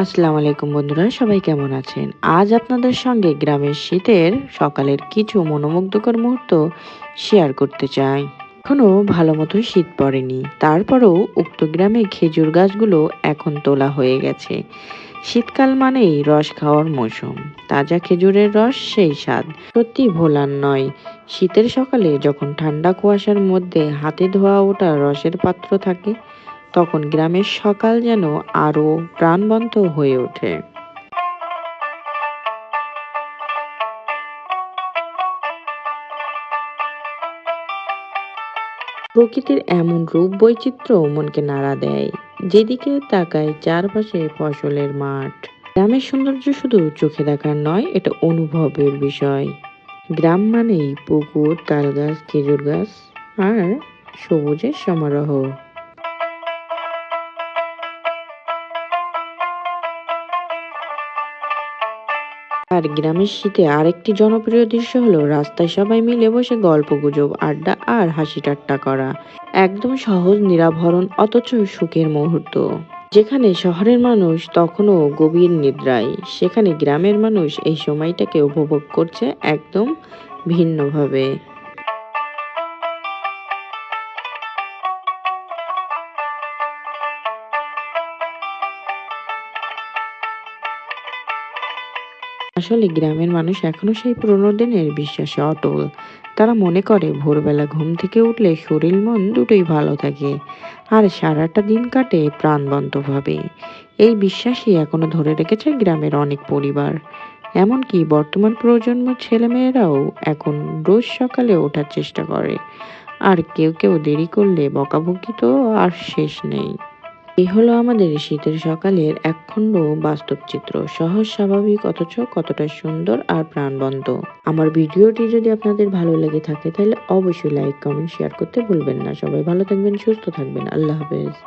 আসসালামু আলাইকুম বন্ধুরা, সবাই কেমন আছেন? আজ আপনাদের সঙ্গে গ্রামের শীতের সকালের কিছু মনোমুগ্ধকর মুহূর্ত শেয়ার করতে চাই। এখনও ভালো মতো শীত পড়েনি, তারপরেও উক্ত গ্রামে খেজুর গাছগুলো এখন তোলা হয়ে গেছে। শীতকাল মানেই রস খাওয়ার মৌসুম, তাজা খেজুরের রস সেই স্বাদ। সত্যি ভোলার নয়, শীতের সকালে যখন ঠান্ডা কুয়াশার মধ্যে হাতে ধোয়া ওঠা রসের পাত্র থাকে তখন গ্রামের সকাল যেন আরও প্রাণবন্ত হয়ে ওঠে। প্রকৃতির এমন রূপ বৈচিত্র্য মনকে নাড়া দেয়, যেদিকে তাকায় চারপাশে ফসলের মাঠ। গ্রামের সৌন্দর্য শুধু চোখে দেখার নয়, এটা অনুভবের বিষয়। গ্রাম মানেই পুকুর, তাল গাছ, খেজুর গাছ আর সবুজের সমারোহ। আর গ্রামের শীতে আরেকটি জনপ্রিয় দৃশ্য হলো, রাস্তায় সবাই মিলে বসে গল্প গুজব, আড্ডা আর হাসি ঠাট্টা করা। একদম সহজ, নিরাভরণ, অথচ সুখের মুহূর্ত। যেখানে শহরের মানুষ তখনও গভীর নিদ্রায়, সেখানে গ্রামের মানুষ এই সময়টাকে উপভোগ করছে একদম ভিন্নভাবে। আসলে গ্রামের মানুষ এখনও সেই পুরনো দিনের বিশ্বাসে অটল। তারা মনে করে, ভোরবেলা ঘুম থেকে উঠলে শরীর মন দুটোই ভালো থাকে, আর সারাটা দিন কাটে প্রাণবন্তভাবে। এই বিশ্বাসই এখনও ধরে রেখেছে গ্রামের অনেক পরিবার। এমনকি বর্তমান প্রজন্ম ছেলেমেয়েরাও এখন রোজ সকালে ওঠার চেষ্টা করে। আর কেউ কেউ দেরি করলে বকাবকি তো আর শেষ নেই। এই হলো আমাদের শীতের সকালের একখণ্ড বাস্তব চিত্র। সহজ, স্বাভাবিক, অথচ কতটা সুন্দর আর প্রাণবন্ত। আমার ভিডিওটি যদি আপনাদের ভালো লেগে থাকে, তাহলে অবশ্যই লাইক কমেন্ট শেয়ার করতে ভুলবেন না। সবাই ভালো থাকবেন, সুস্থ থাকবেন। আল্লাহ হাফেজ।